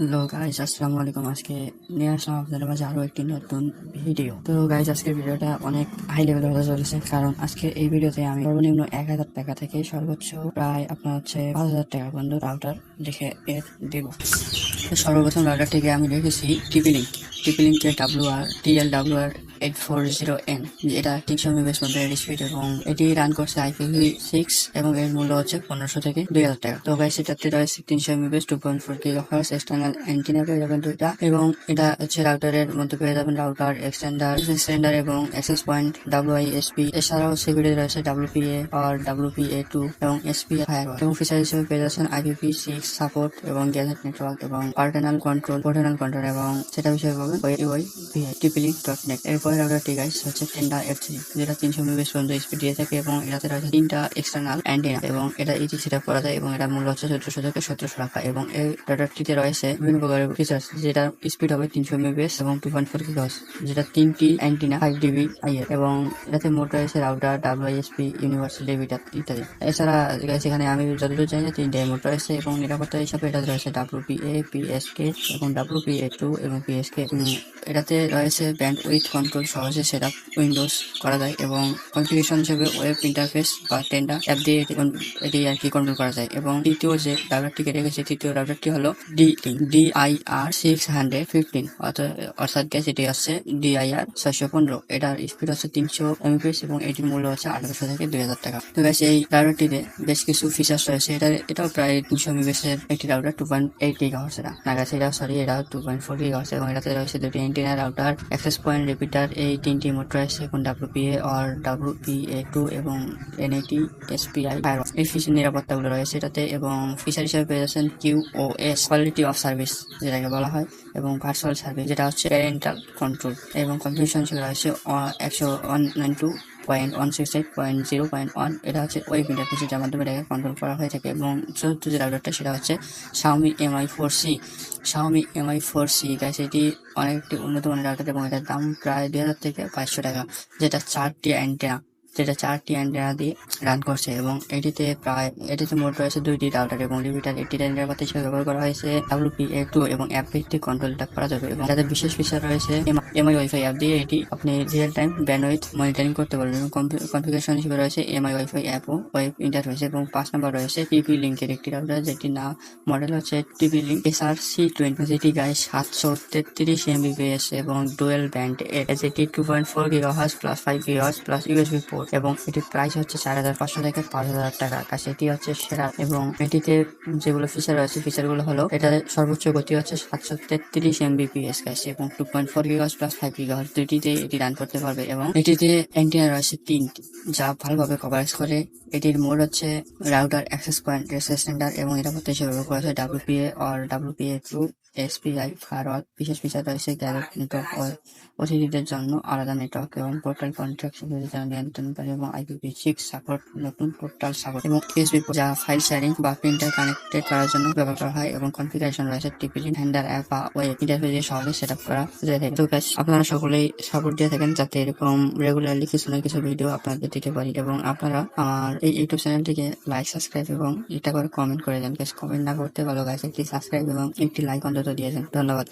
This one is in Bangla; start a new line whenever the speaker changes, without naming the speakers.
হ্যালো গাইজ আসসালামু আলাইকুম। আজকে নিয়ে আসলাম আপনাদের মাঝে আরও একটি নতুন ভিডিও তো গাইজ আজকের ভিডিওটা অনেক হাই লেভেল হতে চলেছে, কারণ আজকে এই ভিডিওতে আমি সর্বনিম্ন এক হাজার টাকা থেকে সর্বোচ্চ প্রায় আপনার হচ্ছে পাঁচ হাজার টাকা পর্যন্ত রাউটার লিখে এর দেব। সর্বপ্রথম রাউটারটিকে আমি লিখেছি টিপি লিঙ্ক টিপি লিঙ্কের W R TL W R eight four zero N এটা তিনশো মধ্যে স্পিড এবং এটি রান করছে আইপিভি সিক্স এবং এর মূল্য হচ্ছে পনেরোশো থেকে দুই হাজার টাকা। তো গাইস এটাতে রয়েছে তিনশো MS two point four giga hertz external antenna পেয়ে যাবেন দুইটা এবং এটা হচ্ছে রাউটারের মধ্যে পেয়ে যাবেন রাউটার এক্সটেন্ডার এক্সটেন্ডার এবং অ্যাক্সেস পয়েন্ট ডাব্লিউআইএসপি এছাড়াও সিকিউরিটি রয়েছে ডাব্লিউপিএ আর ডাব্লিউপিএ টু এবং এসপি ফায়ারওয়াল এবং ফিচার হিসেবে পেয়ে যাচ্ছেন আইপিভি সিক্স সাপোর্ট এবং গ্যাজেট নেটওয়ার্ক এবং পার্টেনাল কন্ট্রোল পোর্টেনাল কন্ট্রোল এবং সেটা বিষয়ে পাবেন ওই ওই ভিআই টিপিলিক ডট নেট এরপরে রাউটারটি গাইস হচ্ছে টেন্ডা এফ থ্রি যেটা তিনশো এমবিএস পর্যন্ত স্পিড দিয়ে থাকে এবং এটাতে রয়েছে তিনটা এক্সটার্নাল অ্যান্টিনা এবং এটা ইজি সেট করা যায় এবং এটা মূল্য হচ্ছে চোদ্দশো থেকে সতেরোশো টাকা এবং এই রাউটারটিতে রয়েছে বিভিন্ন প্রকারের ফিচার্স যেটা স্পিড হবে তিনশো এমবিএস এবং টু পয়েন্ট ফোর গিগাস যেটা তিনটি অ্যান্টিনা ফাইভ ডিবি আইএর এবং এটাতে মোট রয়েছে রাউটার ডাব্লিউএসপি ইউনিভার্সাল ডেভিটার ইত্যাদি। এছাড়া guys, এখানে আমি যতদূর জানি তিনটে মোট রয়েছে এবং নিরাপত্তা হিসাবে এটা রয়েছে ডাব্লিউপিএ পিএসকে এবং ডাব্লিউপিএ টু এবং পিএসকে এটাতে রয়েছে ব্যান্ড উইথ কন্ট্রোল সহজে সেট আপ উইন্ডোজ করা যায় এবং কনফিগারেশন হিসেবে ওয়েব ইন্টারফেস বা টেন্ডার অ্যাপ দিয়ে এটি আর কি কন্ট্রোল করা যায়। এবং তৃতীয় যে রাউটারটিকে রেখেছে, তৃতীয় রাউটারটি হলো D D I R six hundred fifteen অর্থাৎ গ্যাস এটি হচ্ছে ডি আই আর ছয়শো পনেরো এটার স্পিড হচ্ছে তিনশো এমপিএস এবং এটির মূল্য হচ্ছে আঠারোশো থেকে দুই হাজার টাকা। তো গ্যাস এই রাউটারটিতে বেশ কিছু ফিচার্স রয়েছে। এটা এটাও প্রায় তিনশো এর একটি router two point eight giga হচ্ছে না গেছে এটা সরি এটা টু পয়েন্ট ফোর গিগা হচ্ছে এবং এটাতে রয়েছে দুটি antenna router access point repeater এই তিনটি মোটরাইজ রয়েছে ডাব্লুপিএ অর আর ডাব্লিউপিএ টু এবং এনএটি এসপিআই এই ফিচার নিরাপত্তাগুলো রয়েছে এটাতে এবং ফিচার হিসেবে পেয়ে যাচ্ছেন Q O S quality of service যেটাকে বলা হয়, এবং ভার্চুয়াল সার্ভিস যেটা হচ্ছে প্যারেন্টাল কন্ট্রোল এবং কনফিউশন হিসেবে রয়েছে একশো one nine two point one six eight point zero point one এটা হচ্ছে ওয়েব ইন্টারফেস যার মাধ্যমে এটাকে কন্ট্রোল করা হয়ে থাকে, এবং চতুর্থ যে রাউটারটা সেটা হচ্ছে Xiaomi Mi four C Xiaomi Mi four C গাছ এটি অনেকটি উন্নত মানের রাউটার এবং এটার দাম প্রায় দুই হাজার থেকে বাইশশো টাকা, যেটা চারটি অ্যান্টেনা যেটা চারটি অ্যান্টেনা দিয়ে রান করছে এবং এটিতে প্রায়, এটিতে মোট রয়েছে দুইটি রাউটার এবং লিমিটার একটি নিরাপত্তা হিসেবে ব্যবহার করা হয়েছে ডাব্লিউপি এ টু এবং অ্যাপ ভিত্তিক কন্ট্রোলটা করা যাবে এবং যাদের বিশেষ ফিচার রয়েছে এমআই ওয়াইফাই অ্যাপ দিয়ে এটি আপনি রিয়েল টাইম ব্যান্ডউইথ মনিটরিং করতে পারবেন এবং কনফিগারেশন হিসেবে রয়েছে এমআই ওয়াইফাই অ্যাপ ও ওয়েব ইন্টারফেস এবং পাঁচ নম্বর রয়েছে টিপি লিঙ্কের একটি রাউটার যেটি না মডেল হচ্ছে TP link S R C twenty যেটি গায়ে সাতশো তেত্রিশ এমবিপিএস এবং ডুয়েল ব্যান্ড এটা যেটি two point four gigahertz plus five gigahertz plus USB port এবং এটির প্রাইস হচ্ছে চার হাজার পাঁচশো থেকে পাঁচ হাজার টাকা। কাছে এটি হচ্ছে সেরা এবং এটিতে যেগুলো ফিচার রয়েছে ফিচারগুলো হলো এটার সর্বোচ্চ গতি হচ্ছে সাতশো তেত্রিশ এমবিপিএস কাছে এবং two point four gigahertz plus five gigahertz দুইটিতে এটি রান করতে পারবে এবং এটিতে অ্যান্টিনা রয়েছে তিনটি, যা ভালোভাবে কভারেজ করে। এটির মোড হচ্ছে router access point recess center এবং নিরাপত্তা হিসেবে ব্যবহার করা হয়েছে ডাব্লিউপিএ আর ডাব্লিউপিএ টু এসপিআই ফায়ারওয়াল বিশেষ ফিচার রয়েছে গ্যারেট নেটওয়ার্ক অতিথিদের জন্য আলাদা নেটওয়ার্ক এবং পোর্টাল কন্ট্রাক্ট জন্য নিয়ন্ত্রণকারী এবং আইপিভি সিক্স সাপোর্ট নতুন পোর্টাল সাপোর্ট এবং ইউএসবি যা ফাইল শেয়ারিং বা প্রিন্টার কানেক্টেড করার জন্য ব্যবহার করা হয় এবং কনফিগারেশন রয়েছে টিপিলি হ্যান্ডার অ্যাপ বা ওয়েব ইন্টারফেস দিয়ে সহজে সেট আপ করা যায়। তো guys, আপনারা সকলেই সাপোর্ট দিয়ে থাকেন যাতে এরকম রেগুলারলি কিছু না কিছু ভিডিও আপনাদের দিতে পারি এবং আপনারা আমার এই ইউটিউব চ্যানেলটিকে লাইক সাবস্ক্রাইব এবং এটা করে কমেন্ট করে দেন। কমেন্ট না করতে ভালো গাছ একটি সাবস্ক্রাইব এবং একটি লাইক অন্তত দিয়েছেন ধন্যবাদ।